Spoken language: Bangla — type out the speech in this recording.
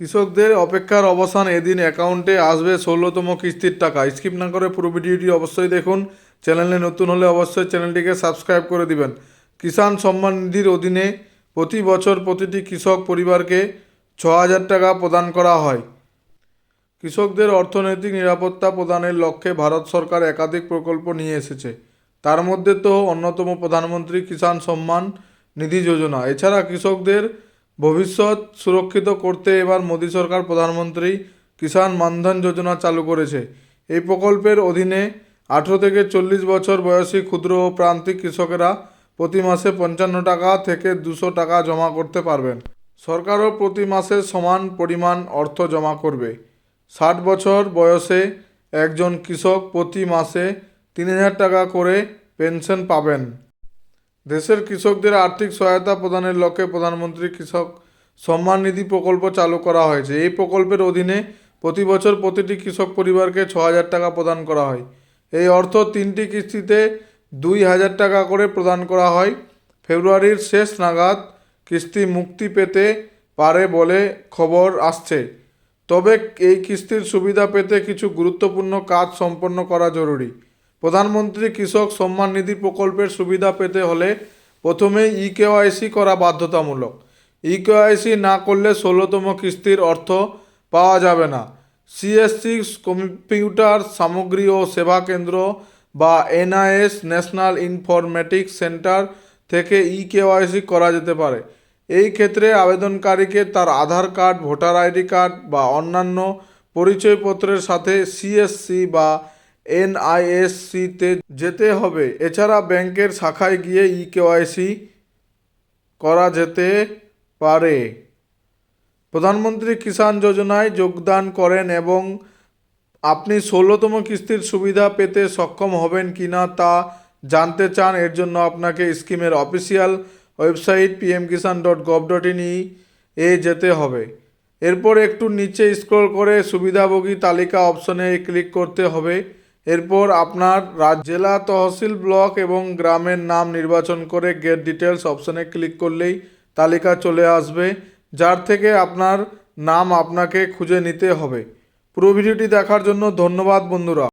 কৃষকদের অপেক্ষার অবসান এদিন অ্যাকাউন্টে আসবে ষোলোতম কিস্তির টাকা। স্কিপ না করে পুরো ভিডিওটি অবশ্যই দেখুন। চ্যানেলে নতুন হলে অবশ্যই চ্যানেলটিকে সাবস্ক্রাইব করে দিবেন। কিষাণ সম্মান নিধির অধীনে প্রতি বছর প্রতিটি কৃষক পরিবারকে ছ হাজার টাকা প্রদান করা হয়। কৃষকদের অর্থনৈতিক নিরাপত্তা প্রদানের লক্ষ্যে ভারত সরকার একাধিক প্রকল্প নিয়ে এসেছে। তার মধ্যে তো অন্যতম প্রধানমন্ত্রী কিষাণ সম্মান নিধি যোজনা। এছাড়া কৃষকদের ভবিষ্যৎ সুরক্ষিত করতে এবার মোদী সরকার প্রধানমন্ত্রী কিষাণ মানধন যোজনা চালু করেছে। এই প্রকল্পের অধীনে আঠেরো থেকে চল্লিশ বছর বয়সী ক্ষুদ্র ও প্রান্তিক কৃষকেরা প্রতি মাসে পঞ্চান্ন টাকা থেকে দুশো টাকা জমা করতে পারবেন। সরকারও প্রতি মাসে সমান পরিমাণ অর্থ জমা করবে। ষাট বছর বয়সে একজন কৃষক প্রতি মাসে তিন হাজার টাকা করে পেনশন পাবেন। দেশের কৃষকদের আর্থিক সহায়তা প্রদানের লক্ষ্যে প্রধানমন্ত্রী কৃষক সম্মান নিধি প্রকল্প চালু করা হয়েছে। এই প্রকল্পের অধীনে প্রতি বছর প্রতিটি কৃষক পরিবারকে ছ হাজার টাকা প্রদান করা হয়। এই অর্থ তিনটি কিস্তিতে দুই হাজার টাকা করে প্রদান করা হয়। ফেব্রুয়ারির শেষ নাগাদ কিস্তি মুক্তি পেতে পারে বলে খবর আসছে। তবে এই কিস্তির সুবিধা পেতে কিছু গুরুত্বপূর্ণ কাজ সম্পন্ন করা জরুরি। প্রধানমন্ত্রী কৃষক সম্মান নিধি প্রকল্পের সুবিধা পেতে হলে প্রথমে ই কেওয়াইসি করা বাধ্যতামূলক। ই কেওয়াইসি না করলে ষোলোতম কিস্তির অর্থ পাওয়া যাবে না। সিএসসি কম্পিউটার সামগ্রী ও সেবা কেন্দ্র বা এনআইএস ন্যাশনাল ইনফরমেটিক্স সেন্টার থেকে ই কেওয়াইসি করা যেতে পারে। এই ক্ষেত্রে আবেদনকারীকে তার Aadhaar card, voter ID card বা অন্যান্য পরিচয়পত্রের সাথে সিএসসি বা এনআইএসসিতে যেতে হবে। এছাড়া ব্যাংকের শাখায় গিয়ে ই কেওয়াইসি করা যেতে পারে। প্রধানমন্ত্রী কিষাণ যোজনায় যোগদান করেন এবং আপনি ষোলোতম কিস্তির সুবিধা পেতে সক্ষম হবেন কি না তা জানতে চান, এর জন্য আপনাকে স্কিমের official website PM Kisan dot gov dot in এ যেতে হবে। এরপর একটু নিচে স্ক্রল করে সুবিধাভোগী তালিকা অপশনে ক্লিক করতে হবে। এরপর আপনার রাজ- জেলা তহসিল ব্লক এবং গ্রামের নাম নির্বাচন করে গেট ডিটেলস অপশানে ক্লিক করলেই তালিকা চলে আসবে, যার থেকে আপনার নাম আপনাকে খুঁজে নিতে হবে। পুরো ভিডিওটি দেখার জন্য ধন্যবাদ বন্ধুরা।